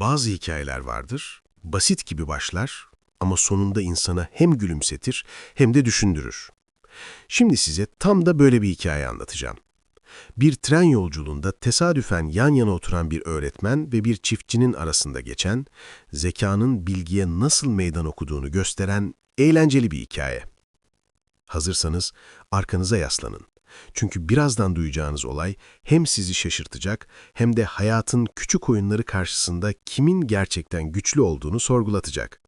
Bazı hikayeler vardır, basit gibi başlar ama sonunda insana hem gülümsetir hem de düşündürür. Şimdi size tam da böyle bir hikaye anlatacağım. Bir tren yolculuğunda tesadüfen yan yana oturan bir öğretmen ve bir çiftçinin arasında geçen, zekanın bilgiye nasıl meydan okuduğunu gösteren eğlenceli bir hikaye. Hazırsanız arkanıza yaslanın. Çünkü birazdan duyacağınız olay hem sizi şaşırtacak hem de hayatın küçük oyunları karşısında kimin gerçekten güçlü olduğunu sorgulatacak.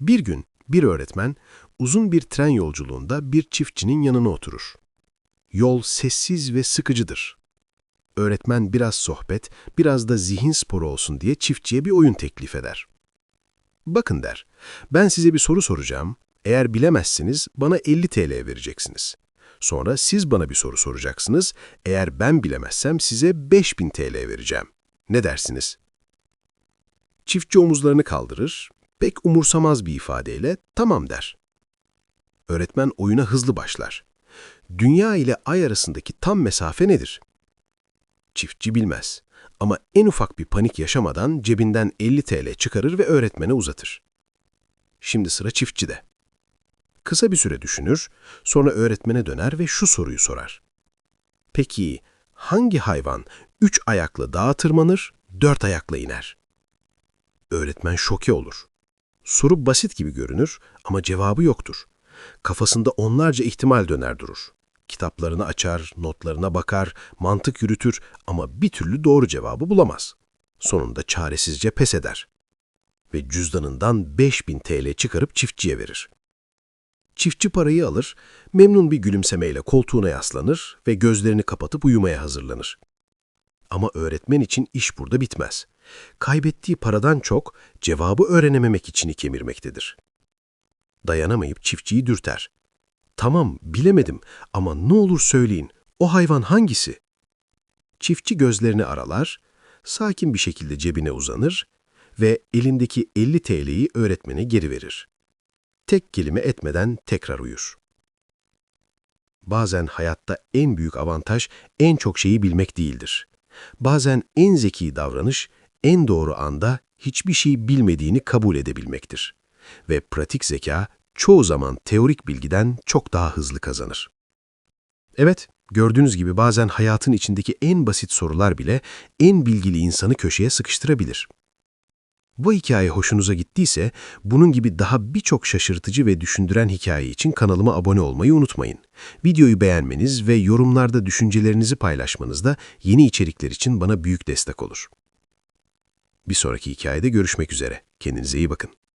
Bir gün bir öğretmen uzun bir tren yolculuğunda bir çiftçinin yanına oturur. Yol sessiz ve sıkıcıdır. Öğretmen biraz sohbet, biraz da zihin sporu olsun diye çiftçiye bir oyun teklif eder. Bakın der, ben size bir soru soracağım. Eğer bilemezsiniz bana 50 TL vereceksiniz. Sonra siz bana bir soru soracaksınız. Eğer ben bilemezsem size 5000 TL vereceğim. Ne dersiniz? Çiftçi omuzlarını kaldırır, pek umursamaz bir ifadeyle tamam der. Öğretmen oyuna hızlı başlar. Dünya ile ay arasındaki tam mesafe nedir? Çiftçi bilmez ama en ufak bir panik yaşamadan cebinden 50 TL çıkarır ve öğretmene uzatır. Şimdi sıra çiftçide. Kısa bir süre düşünür, sonra öğretmene döner ve şu soruyu sorar. Peki hangi hayvan üç ayakla dağa tırmanır, dört ayakla iner? Öğretmen şoke olur. Soru basit gibi görünür ama cevabı yoktur. Kafasında onlarca ihtimal döner durur. Kitaplarını açar, notlarına bakar, mantık yürütür ama bir türlü doğru cevabı bulamaz. Sonunda çaresizce pes eder. Ve cüzdanından 5000 TL çıkarıp çiftçiye verir. Çiftçi parayı alır, memnun bir gülümsemeyle koltuğuna yaslanır ve gözlerini kapatıp uyumaya hazırlanır. Ama öğretmen için iş burada bitmez. Kaybettiği paradan çok cevabı öğrenememek içini kemirmektedir. Dayanamayıp çiftçiyi dürter. Tamam, bilemedim ama ne olur söyleyin, o hayvan hangisi? Çiftçi gözlerini aralar, sakin bir şekilde cebine uzanır ve elindeki 50 TL'yi öğretmene geri verir. Tek kelime etmeden tekrar uyur. Bazen hayatta en büyük avantaj en çok şeyi bilmek değildir. Bazen en zeki davranış en doğru anda hiçbir şey bilmediğini kabul edebilmektir. Ve pratik zeka çoğu zaman teorik bilgiden çok daha hızlı kazanır. Evet, gördüğünüz gibi bazen hayatın içindeki en basit sorular bile en bilgili insanı köşeye sıkıştırabilir. Bu hikaye hoşunuza gittiyse, bunun gibi daha birçok şaşırtıcı ve düşündüren hikaye için kanalıma abone olmayı unutmayın. Videoyu beğenmeniz ve yorumlarda düşüncelerinizi paylaşmanız da yeni içerikler için bana büyük destek olur. Bir sonraki hikayede görüşmek üzere. Kendinize iyi bakın.